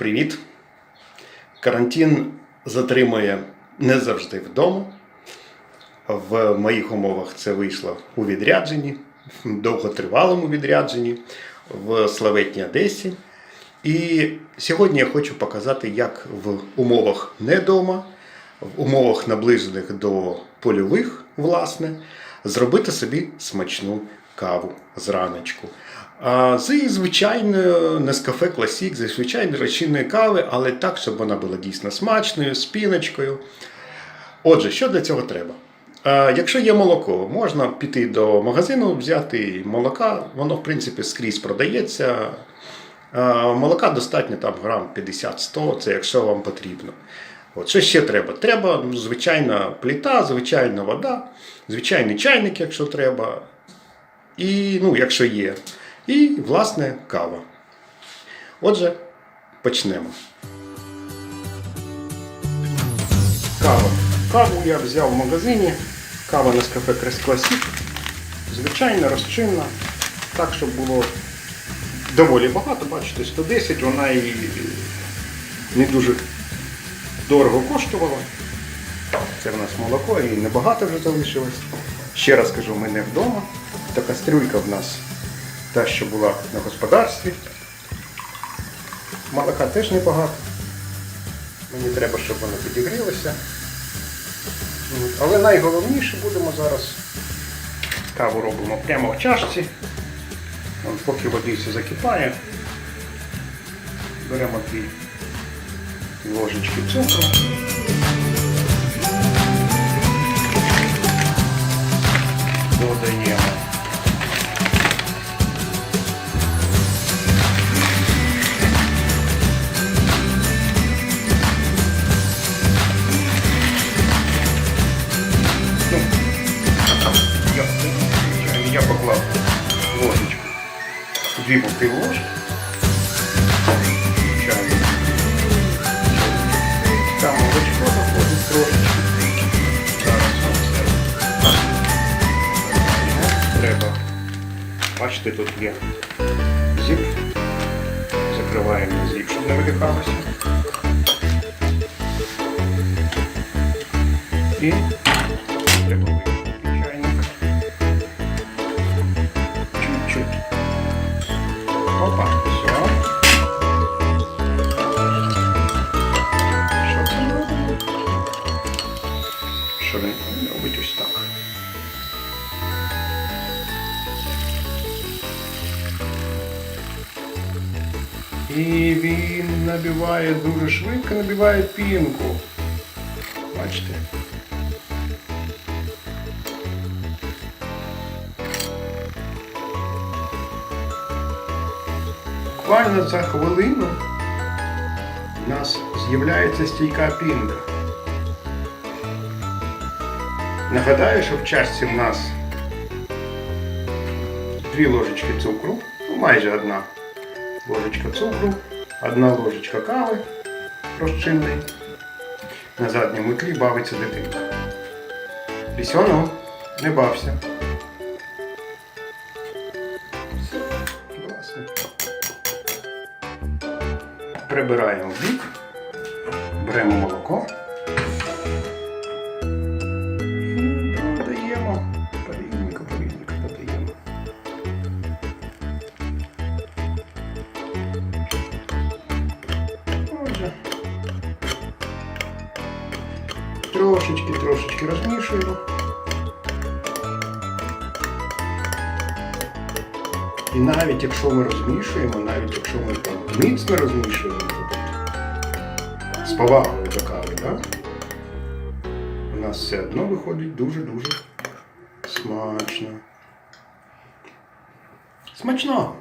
Привіт! Карантин затримує не завжди вдома. В моїх умовах це вийшло у відрядженні, в довготривалому відрядженні в славетній Одесі. І сьогодні я хочу показати, як в умовах не вдома, в умовах наближених до польових, власне, зробити собі смачну каву зраночку. А з звичайної Нескафе Класік, зі звичайної розчинної кави, але так, щоб вона була дійсно смачною, з піночкою. Отже, що для цього треба? Якщо є молоко, можна піти до магазину, взяти молока, воно в принципі скрізь продається. Молока достатньо там грам 50-100, це якщо вам потрібно. От, що ще треба? Треба звичайна плита, звичайна вода, звичайний чайник, якщо треба, і, ну, якщо є. І, власне, кава. Отже, почнемо. Кава. Каву я взяв в магазині. Кава на Nescafe Classic. Звичайна, розчинна. Так, щоб було доволі багато, бачите, 110, вона і не дуже дорого коштувала. Це в нас молоко і небагато вже залишилось. Ще раз кажу, ми не вдома. Та кастрюлька в нас та, що була на господарстві. Молока теж небагато. Мені треба, щоб воно підігрілося. Але найголовніше будемо зараз каву робимо прямо в чашці. Поки водиця закипає, беремо дві ложечки цукру. Додаємо Дві боки ложки. Там молочко заходить трошечки. Треба. Бачите, тут є зіп. Закриваємо зіп, щоб не видихалося. І І він набиває дуже швидко, набиває пінку. Бачите? Буквально за хвилину у нас з'являється стійка пінка. Нагадаю, що в чашці в нас дві ложечки цукру, ну майже одна ложечка цукру, одна ложечка кави розчинної. На задньому тлі бавиться дитинка. Лісьоно, не бався. Прибираємо в бік, беремо молоко. Трошечки, трошечки розмішуємо. І навіть якщо ми розмішуємо, навіть якщо ми там міцно розмішуємо, з повагою до кави, да? у нас все одно виходить дуже-дуже смачно. Смачно!